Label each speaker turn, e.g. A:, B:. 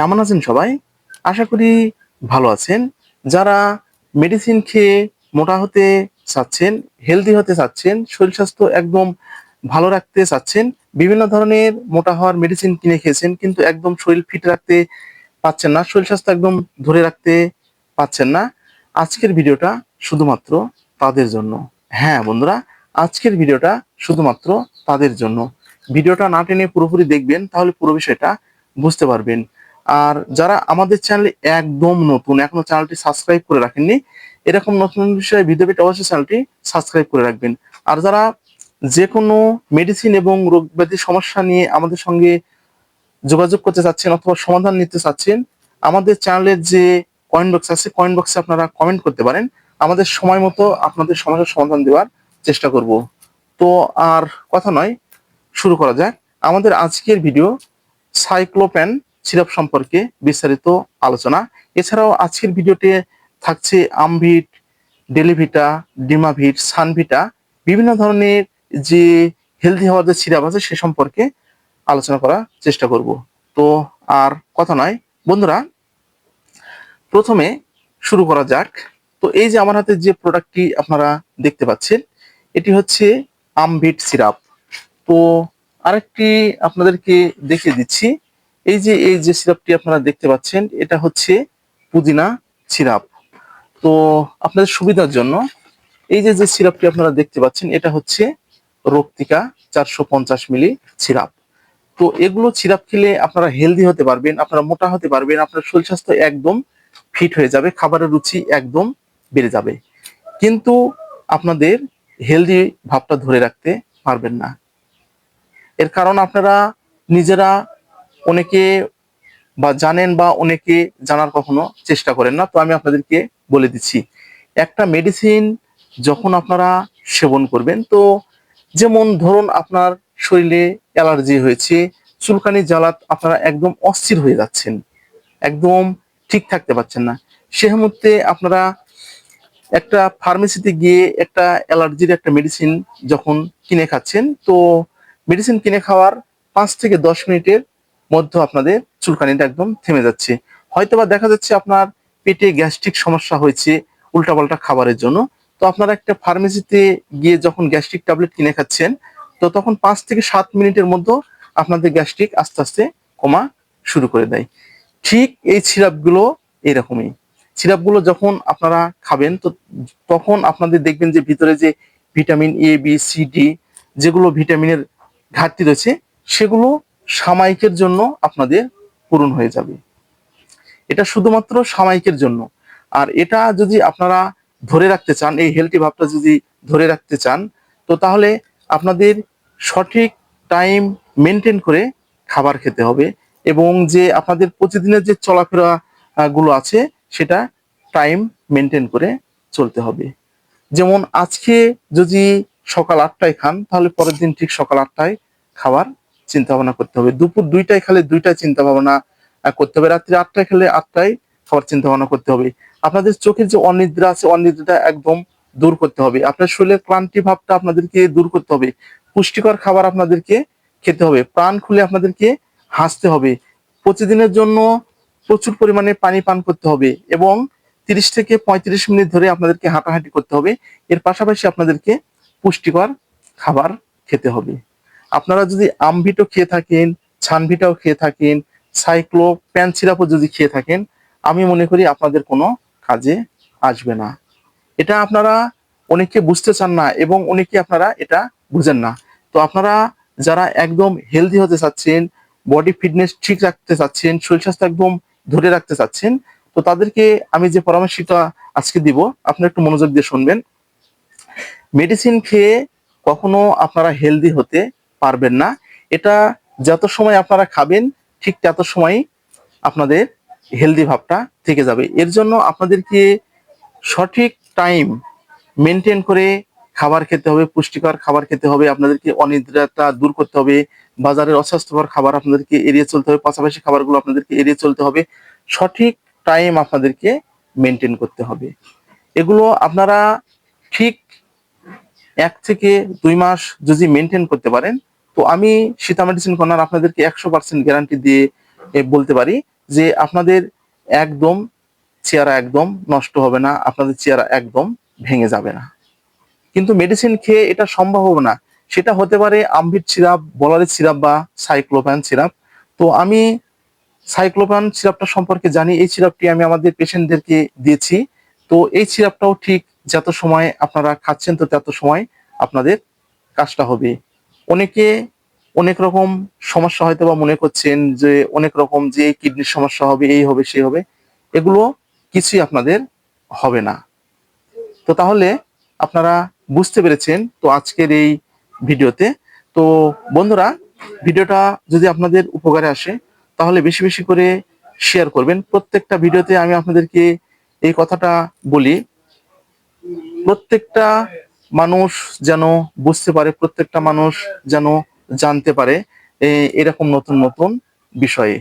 A: কেমন আছেন সবাই? আশা করি ভালো আছেন। যারা মেডিসিন খেয়ে মোটা হতে চাচ্ছেন হেলদি হতে চাচ্ছেন, শরীর স্বাস্থ্য একদম ভালো রাখতে চাচ্ছেন, বিভিন্ন ধরনের মোটা হওয়ার মেডিসিন কিনে খেয়েছেন, কিন্তু একদম শরীর ফিট রাখতে পাচ্ছেন না, শরীর স্বাস্থ্য একদম ধরে রাখতে পাচ্ছেন না। আজকের ভিডিওটা শুধুমাত্র তাদের জন্য। হ্যাঁ বন্ধুরা, আজকের ভিডিওটা শুধুমাত্র তাদের জন্য। ভিডিওটা না টেনে পুরোপুরি দেখবেন, তাহলে পুরো বিষয়টা বুঝতে পারবেন। আর যারা আমাদের চ্যানেলে একদম নতুন, এখনও চ্যানেলটি সাবস্ক্রাইব করে রাখেননি, এরকম নতুন বিষয়ে ভিডিও পেতে অবশ্যই চ্যানেলটি সাবস্ক্রাইব করে রাখবেন। আর যারা যে কোনো মেডিসিন এবং রোগ ব্যাধি সমস্যা নিয়ে আমাদের সঙ্গে যোগাযোগ করতে চাচ্ছেন অথবা সমাধান নিতে চাচ্ছেন, আমাদের চ্যানেলের যে কয়েন বক্স আছে কয়েন বক্সে আপনারা কমেন্ট করতে পারেন। আমাদের সময় মতো আপনাদের সমস্যার সমাধান দেওয়ার চেষ্টা করব। তো আর কথা নয়, শুরু করা যাক। আমাদের আজকের ভিডিও সাইক্লোপ্যান সিরাপ সম্পর্কে বিস্তারিত আলোচনা। এছাড়াও আজকের ভিডিওতে থাকছে আমভিট, ডেলিভিটা, ডিমাভিট, সানভিটা, বিভিন্ন ধরনের যে হেলদি হওয়ার যে সিরাপ আছে সে সম্পর্কে আলোচনা করার চেষ্টা করব। তো আর কথা নয়। বন্ধুরা, প্রথমে শুরু করা যাক। তো এই যে আমার হাতে যে প্রোডাক্টটি আপনারা দেখতে পাচ্ছেন, এটি হচ্ছে আমভিট সিরাপ। তো আরেকটি আপনাদেরকে দেখিয়ে দিচ্ছি। এই যে এই যে সিরাপটি আপনারা দেখতে পাচ্ছেন, এটা হচ্ছে পুদিনা সিরাপ। তো আপনাদের সুবিধার জন্য এই যে যে সিরাপটি আপনারা দেখতে পাচ্ছেন, এটা হচ্ছে রক্তিকা চারশো পঞ্চাশ মিলি সিরাপ। তো এগুলো সিরাপ খেলে আপনারা হেলদি হতে পারবেন, আপনারা মোটা হতে পারবেন, আপনার শরীর স্বাস্থ্য একদম ফিট হয়ে যাবে, খাবারের রুচি একদম বেড়ে যাবে। কিন্তু আপনাদের হেলদি ভাবটা ধরে রাখতে পারবেন না। এর কারণ আপনারা নিজেরা অনেকে বা জানেন বা অনেকে জানার কখনো চেষ্টা করেন না, তো আমি আপনাদেরকে বলে দিচ্ছি। একটা মেডিসিন যখন আপনারা সেবন করবেন, তো যেমন ধরুন আপনার শরীরে অ্যালার্জি হয়েছে, চুলকানি, জ্বালাত আপনারা একদম অস্থির হয়ে যাচ্ছেন, একদম ঠিক থাকতে পারছেন না, সে মুহূর্তে আপনারা একটা ফার্মেসিতে গিয়ে একটা অ্যালার্জির একটা মেডিসিন যখন কিনে খাচ্ছেন, তো মেডিসিন কিনে খাওয়ার পাঁচ থেকে দশ মিনিটের মধ্যে আপনাদের চুলকানিটা একদম থেমে যাচ্ছে। হয়তোবা দেখা যাচ্ছে আপনার পেটে গ্যাস্ট্রিক সমস্যা হয়েছে উল্টাপাল্টা খাবারের জন্য। তো আপনারা একটা ফার্মেসিতে গিয়ে যখন গ্যাস্ট্রিক ট্যাবলেট কিনে খাচ্ছেন, তো তখন পাঁচ থেকে সাত মিনিটের মধ্যে আপনাদের গ্যাস্ট্রিক আস্তে আস্তে কমা শুরু করে দেয়। ঠিক এই সিরাপগুলো এরকমই। সিরাপগুলো যখন আপনারা খাবেন, তো তখন আপনাদের দেখবেন যে ভিতরে যে vitamin A B C D যেগুলো ভিটামিনের ঘাটতি রয়েছে, সেগুলো সাময়িকের জন্য আপনাদের পূরণ হয়ে যাবে। এটা শুধুমাত্র সাময়িকের জন্য। আর এটা যদি আপনারা ধরে রাখতে চান, এই হেলথি ভাবটা যদি ধরে রাখতে চান, তো তাহলে আপনাদের সঠিক টাইম মেনটেন করে খাবার খেতে হবে এবং যে আপনাদের প্রতিদিনের যে চলাফেরা গুলো আছে, সেটা টাইম মেনটেন করে চলতে হবে। যেমন আজকে যদি সকাল আটটায় খান, তাহলে পরের দিন ঠিক সকাল আটটায় খাবার চিন্তা ভাবনা করতে হবে। দুপুর দুইটায় খেলে দুইটায় চিন্তা ভাবনা করতে হবে। রাত্রি আটটায় খেলে আটটায় খাবার চিন্তা ভাবনা করতে হবে। আপনাদের চোখের যে অনিদ্রা আছে, অনিদ্রাটা একদম দূর করতে হবে। আপনার শরীরের ক্লান্তি ভাবটা আপনাদেরকে দূর করতে হবে। পুষ্টিকর খাবার আপনাদেরকে খেতে হবে। প্রাণ খুলে আপনাদেরকে হাসতে হবে। প্রতিদিনের জন্য প্রচুর পরিমাণে পানি পান করতে হবে এবং তিরিশ থেকে পঁয়ত্রিশ মিনিট ধরে আপনাদেরকে হাঁটাহাঁটি করতে হবে। এর পাশাপাশি আপনাদেরকে পুষ্টিকর খাবার খেতে হবে। আপনারা যদি আমভিটো খেয়ে থাকেন ছানভিটাও খেয়ে থাকেন সাইক্লো প্যান সিরাপও যদি খেয়ে থাকেন, আমি মনে করি আপনাদের কোনো কাজে আসবে না। এটা আপনারা অনেকে বুঝতে চান না এবং অনেকে আপনারা এটা বুঝেন না। তো আপনারা যারা একদম হেলদি হতে চাচ্ছেন বডি ফিটনেস ঠিক রাখতে চাচ্ছেন, শরীর স্বাস্থ্য একদম ধরে রাখতে চাচ্ছেন, তো তাদেরকে আমি যে পরামর্শটা আজকে দিব, আপনারা একটু মনোযোগ দিয়ে শুনবেন। মেডিসিন খেয়ে কখনো আপনারা হেলদি হতে পারবেন না। এটা যত সময় আপনারা খাবেন, ঠিক তত সময় আপনাদের হেলদি ভাবটা থেকে যাবে। এর জন্য আপনাদেরকে সঠিক টাইম মেনটেন করে খাবার খেতে হবে, পুষ্টিকর খাবার খেতে হবে, আপনাদেরকে অনিদ্রাটা দূর করতে হবে, বাজারের অস্বাস্থ্যকর খাবার আপনাদেরকে এড়িয়ে চলতে হবে, পাশাপাশি খাবারগুলো আপনাদেরকে এড়িয়ে চলতে হবে। সঠিক টাইম আপনাদেরকে মেনটেন করতে হবে। এগুলো আপনারা ঠিক এক থেকে দুই মাস যদি মেনটেন করতে পারেন তো আমি সীতা মেডিসিন কর্নার আপনাদেরকে একশো পার্সেন্ট গ্যারান্টি দিয়ে বলতে পারি যে আপনাদের একদম চেহারা একদম নষ্ট হবে না, আপনাদের চেহারা একদম ভেঙে যাবে না। কিন্তু মেডিসিন খেয়ে এটা সম্ভব হবে না। সেটা হতে পারে আমভিট সিরাপ বলারের সিরাপ বা সাইক্লোপ্যান সিরাপ তো আমি সাইক্লোপ্যান সিরাপটা সম্পর্কে জানি, এই সিরাপটি আমি আমাদের পেশেন্টদেরকে দিয়েছি। তো এই সিরাপটাও ঠিক যত সময় আপনারা খাচ্ছেন, তো তত সময় আপনাদের কাজটা হবে। অনেকে অনেক রকম সমস্যা হয়তো বা মনে করছেন যে অনেক রকম যে কিডনির সমস্যা হবে, এই হবে, সেই হবে, এগুলো কিছুই আপনাদের হবে না। তো তাহলে আপনারা বুঝতে পেরেছেন তো আজকের এই ভিডিওতে। তো বন্ধুরা, ভিডিওটা যদি আপনাদের উপকারে আসে, তাহলে বেশি বেশি করে শেয়ার করবেন। প্রত্যেকটা ভিডিওতে আমি আপনাদেরকে এই কথাটা বলি, প্রত্যেকটা মানুষ যেন বুঝতে পারে প্রত্যেকটা মানুষ যেন জানতে পারে এরকম নতুন নতুন বিষয়ে।